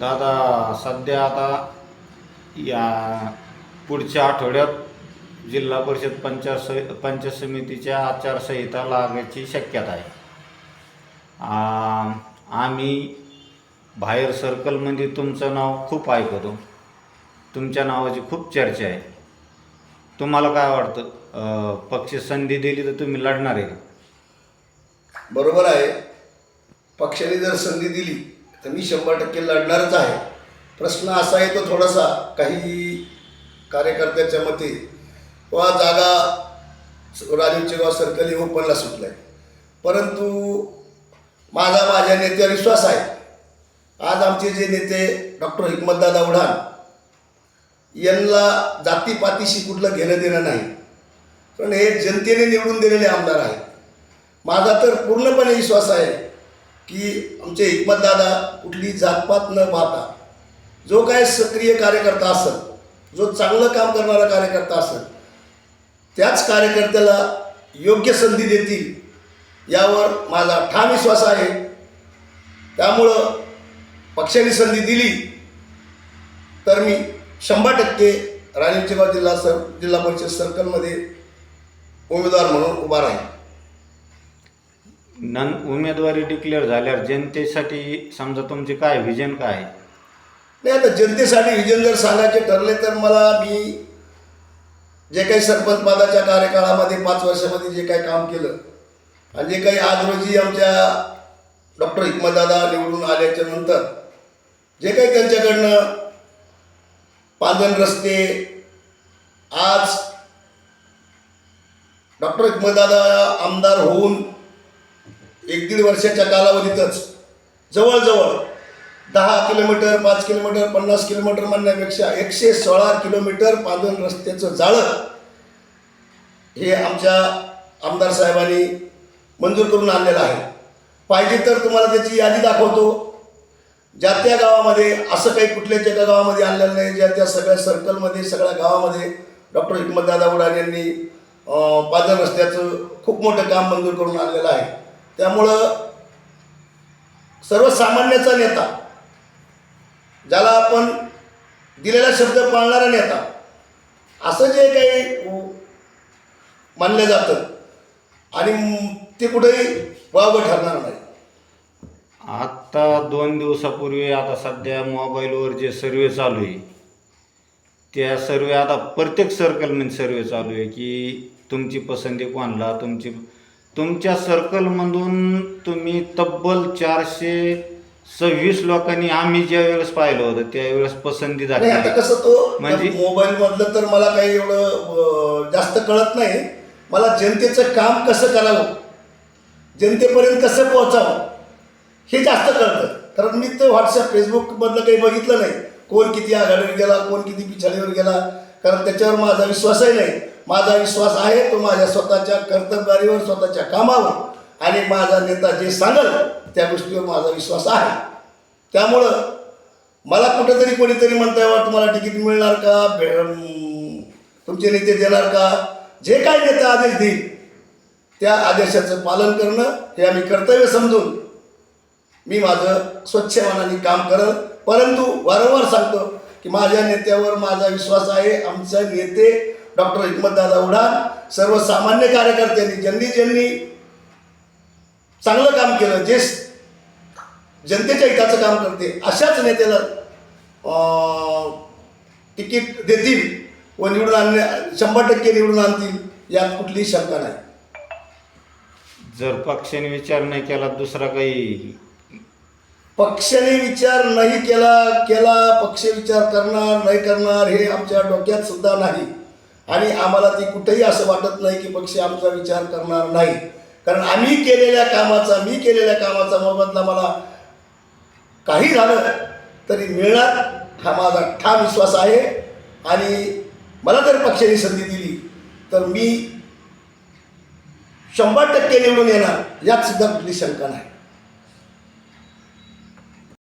दादा सध्या आता या पुढच्या आठवड्यात जिल्हा परिषद पंचायत स पंचायत समितीच्या आचारसंहिता लागायची शक्यता आहे. आम्ही बाहेर सर्कलमध्ये तुमचं नाव खूप ऐकतो. तुमच्या नावाची खूप चर्चा आहे. तुम्हाला काय वाटतं? पक्ष संधी दिली तर तुम्ही लढणार आहे का? बरोबर आहे. पक्षाने जर संधी दिली तर मी शंभर टक्के लढणारच आहे. प्रश्न असा येतो थोडासा काही कार्यकर्त्याच्या मते वा जागा राजीव चिरवा सर्कल हे ओपनला सुटलं आहे परंतु माझा माझ्या नेत्यावर विश्वास आहे. आज आमचे जे नेते डॉक्टर हिकमतदादा उढान यांना जातीपातीशी कुठलं घेणं देणं नाही. पण हे जनतेने निवडून दिलेले आमदार आहेत. माझा तर पूर्णपणे विश्वास आहे. की आमचे हिकमतदादा कुठली जातपात न पाहता जो काय सक्रिय कार्यकर्ता असेल जो चांगलं काम करणारा कार्यकर्ता असेल त्याच कार्यकर्त्याला योग्य संधी देतील यावर माझा ठाम विश्वास आहे. त्यामुळं पक्षाने संधी दिली तर मी शंभर टक्के राणीचेगाव जिल्हा सर जिल्हा परिषद सर्कलमध्ये उमेदवार म्हणून उभा राहील नन उमेदवारी डिक्लेअर झाल्यावर जनतेसाठी समजा तुमचे काय व्हिजन काय? आहे नाही आता जनतेसाठी विजन जर सांगायचे ठरले तर मला मी जे काही सरपंच पदाच्या कार्यकाळामध्ये पाच वर्षामध्ये जे काही काम केलं आणि जे काही आज रोजी आमच्या डॉक्टर हिकमतदादा निवडून आल्याच्यानंतर जे काही त्यांच्याकडनं पांदन रस्ते आज डॉक्टर हिकमतदादा आमदार होऊन एक दीड वर्षाच्या कालावधीतच जवळजवळ दहा किलोमीटर पाच किलोमीटर पन्नास किलोमीटर म्हणण्यापेक्षा एकशे सोळा किलोमीटर पांदन रस्त्याचं जाळं हे आमच्या आमदार साहेबांनी मंजूर करून आणलेलं आहे. पाहिजे तर तुम्हाला त्याची यादी दाखवतो. ज्या त्या गावामध्ये असं काही कुठल्याच एका गावामध्ये आणलेलं नाही ज्या त्या सगळ्या सर्कलमध्ये सगळ्या गावामध्ये डॉक्टर हिकमतदादा उडान यांनी अं, रस्त्याचं खूप मोठं काम मंजूर करून आणलेलं आहे. त्यामुळं सर्वसामान्याचा नेता ज्याला आपण दिलेला शब्द पाळणारा नेता असं जे काही मानलं जातं आणि ते कुठेही वावगं ठरणार नाही. आत्ता दोन दिवसापूर्वी आता सध्या मोबाईलवर जे सर्वे चालू आहे त्या सर्वे आता प्रत्येक सर्कलमध्ये सर्वे चालू आहे की तुमची पसंती कोणला तुमची तुमच्या सर्कलमधून तुम्ही तब्बल चारशे सव्वीस लोकांनी आम्ही ज्या वेळेस पाहिलं होतं त्यावेळेस पसंती नाही आता झाली कसं तो म्हणजे- मोबाईल मधलं तर मला काही एवढं अं, जास्त कळत नाही. मला जनतेचं काम कसं करावं? जनतेपर्यंत कसं पोहोचावं? हे जास्त कळतं. कारण मी तर व्हॉट्सअप फेसबुकमधलं काही बघितलं नाही. कोण किती आघाडीवर गेला कोण किती पिछाडीवर गेला. कारण त्याच्यावर माझा विश्वासही नाही. माझा विश्वास आहे तो माझ्या स्वतःच्या कर्तबगारीवर स्वतःच्या कामावर. आणि माझा नेता जे सांगल त्या गोष्टीवर माझा विश्वास आहे. त्यामुळं मला कुठेतरी कोणीतरी म्हणता वा तुम्हाला तिकीट मिळणार का? तुमचे नेते देणार का? जे काय नेता आदेश देईल त्या आदेशाचं पालन करणं हे आम्ही कर्तव्य समजून मी माझं स्वच्छ मनाने काम करत परंतु वारंवार सांगतो की माझ्या नेत्यावर माझा विश्वास आहे आमचे नेते डॉक्टर हिकमतदादा उडान सर्वसामान्य कार्यकर्त्यांनी ज्यांनी ज्यांनी चांगलं काम केलं जे जनतेच्या हिताचं काम करते अशाच नेत्याला तिकीट देतील व निवडून आणणे शंभर टक्के निवडून आणतील यात कुठलीही शंका नाही. जर पक्षाने विचार नाही केला दुसरा काही पक्षाने विचार नाही केला केला पक्ष विचार करणार नाही करणार हे आमच्या डोक्यात सुद्धा नाही. आणि आम्हाला ती कुठेही असं वाटत नाही की पक्ष आमचा विचार करणार नाही. कारण आम्ही केलेल्या कामाचा मी केलेल्या कामाचा मोबदला मला काही झालं तरी मिळणार हा माझा ठाम विश्वास आहे. आणि मला जर पक्षाने संधी दिली तर मी शंभर टक्के निवडून येणार यात सुद्धा कुठली शंका नाही.